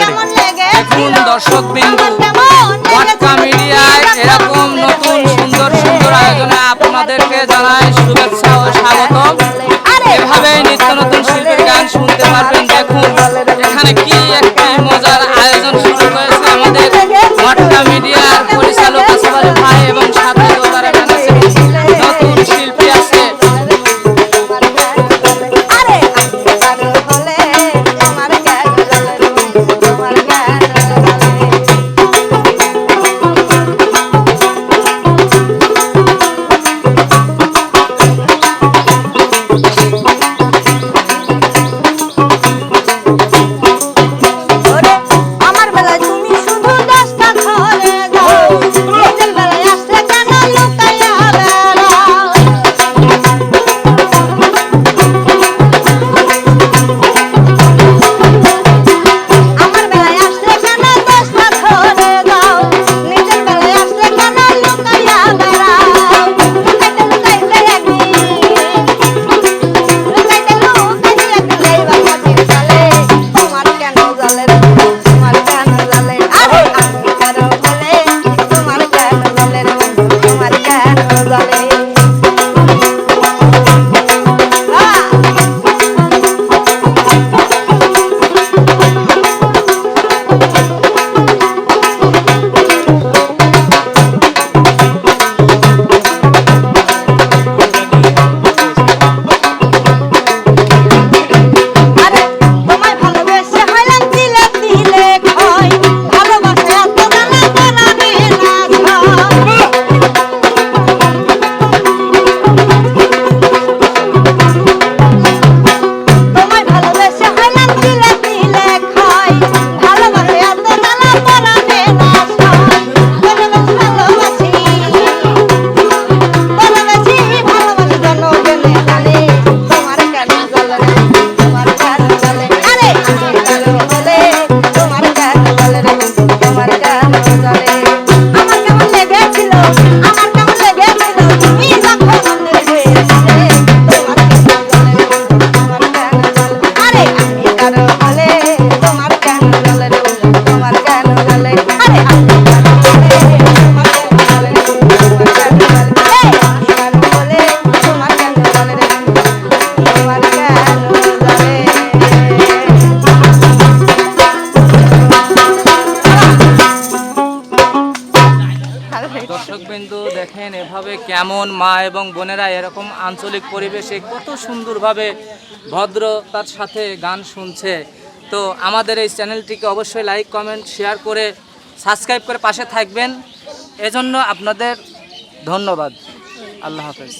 দেখুন। দর্শক বিন্দু। মিডিয়ায় এরকম নতুন সুন্দর সুন্দর আয়োজনে আপনাদেরকে জানাই শুভেচ্ছা। দেখেন এভাবে কেমন মা এবং বোনেরা এরকম আঞ্চলিক পরিবেশে কত সুন্দরভাবে ভদ্রতার সাথে গান শুনছে। তো আমাদের এই চ্যানেলটিকে অবশ্যই লাইক, কমেন্ট, শেয়ার করে সাবস্ক্রাইব করে পাশে থাকবেন। এজন্য আপনাদের ধন্যবাদ। আল্লাহ হাফেজ।